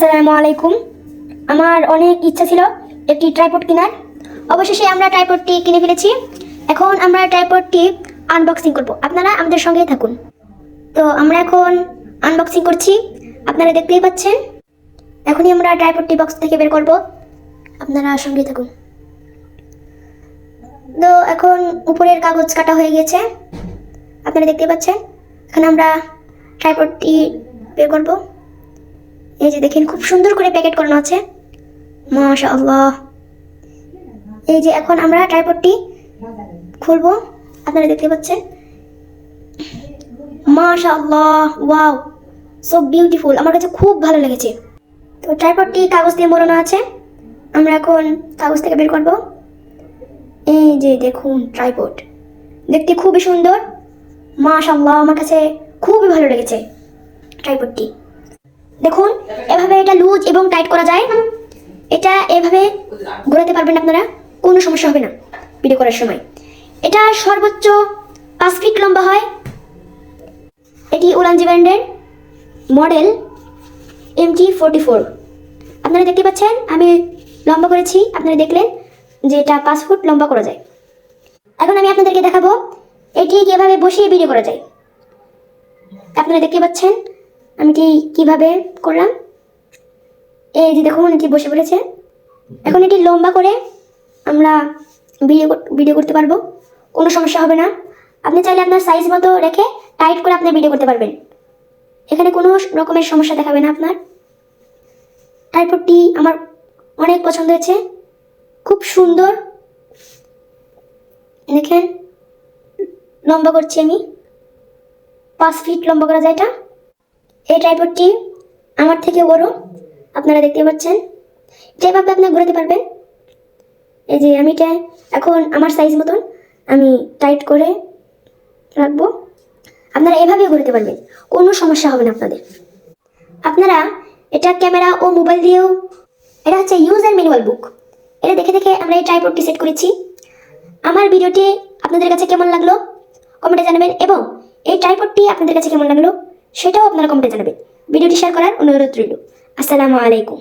আসসালামু আলাইকুম। আমার অনেক ইচ্ছা ছিল একটি ট্রাইপড কেনার। অবশেষে আমরা ট্রাইপডটি কিনে ফেলেছি। এখন আমরা ট্রাইপডটি আনবক্সিং করব। আপনারা আমাদের সঙ্গেই থাকুন। তো আমরা এখন আনবক্সিং করছি। আপনারা দেখতেই পাচ্ছেন। এখনই আমরা ট্রাইপডটি বক্স থেকে বের করব। আপনারা সঙ্গেই থাকুন। তো এখন উপরের কাগজ কাটা হয়ে গেছে। আপনারা দেখতে পাচ্ছেন। এখন আমরা ট্রাইপডটি বের করব। এই যে দেখেন, খুব সুন্দর করে প্যাকেট করানো আছে। মাশা আল্লাহ এই যে এখন আমরা ট্রাইপডটি খুলবো। আপনারা দেখতে পাচ্ছেন? মাশা আল্লাহ ওয়াও সো বিউটিফুল আমার কাছে খুব ভালো লেগেছে। তো ট্রাইপডটি কাগজ দিয়ে মোড়ানো আছে। আমরা এখন কাগজ থেকে বের করব। এই যে দেখুন ট্রাইপড দেখতে খুবই সুন্দর। মাশাআল্লাহ, আমার কাছে খুবই ভালো লেগেছে ট্রাইপডটি দেখুন, এভাবে এটা লুজ এবং টাইট করা যায়। এটা এভাবে ঘোরাতে পারবেন আপনারা, কোনো সমস্যা হবে না ভিডিও করার সময়। এটা সর্বোচ্চ পাঁচ ফিট লম্বা হয়। এটি উলানজি ব্র্যান্ডের মডেল এমটি ফোরটি ফোর আপনারা দেখতে পাচ্ছেন, আমি লম্বা করেছি, আপনারা দেখলেন যে এটা পাঁচ ফুট লম্বা করা যায়। এখন আমি আপনাদেরকে দেখাবো, এটি কীভাবে বসিয়ে ভিডিও করা যায়। আপনারা দেখতে পাচ্ছেন আমি কি কীভাবে করলাম? এই যে দেখুন এটি বসে পড়েছে। এখন এটি লম্বা করে আমরা ভিডিও ভিডিও করতে পারব। কোনো সমস্যা হবে না। আপনি চাইলে আপনার সাইজ মতো রেখে টাইট করে আপনি ভিডিও করতে পারবেন। এখানে কোনো রকমের সমস্যা দেখাবে না আপনার। ট্রাইপডটি আমার অনেক পছন্দ হয়েছে। খুব সুন্দর। দেখেন, লম্বা করছি আমি। পাঁচ ফিট লম্বা করা যায় এটা। এই ট্রাইপডটি আমার থেকে বড়, আপনারা দেখতে পাচ্ছেন। যেভাবে আপনারা ঘোরাতে পারবেন। এই যে আমি এটা এখন আমার সাইজ মতন আমি টাইট করে রাখব। আপনারা এভাবে ঘুরতে পারবেন, কোনো সমস্যা হবে না আপনাদের। আপনারা এটা ক্যামেরা ও মোবাইল দিয়েও, এটা হচ্ছে ইউজার ম্যানুয়াল বুক এটা দেখে দেখে আমরা এই ট্রাইপডটি সেট করেছি। আমার ভিডিওটি আপনাদের কাছে কেমন লাগল? কমেন্টে জানাবেন এবং এই ট্রাইপডটি আপনাদের কাছে কেমন লাগল? সেটাও আপনারা কমেন্টে জানাবেন। ভিডিওটি শেয়ার করার অনুরোধ রইল। আসসালামু আলাইকুম।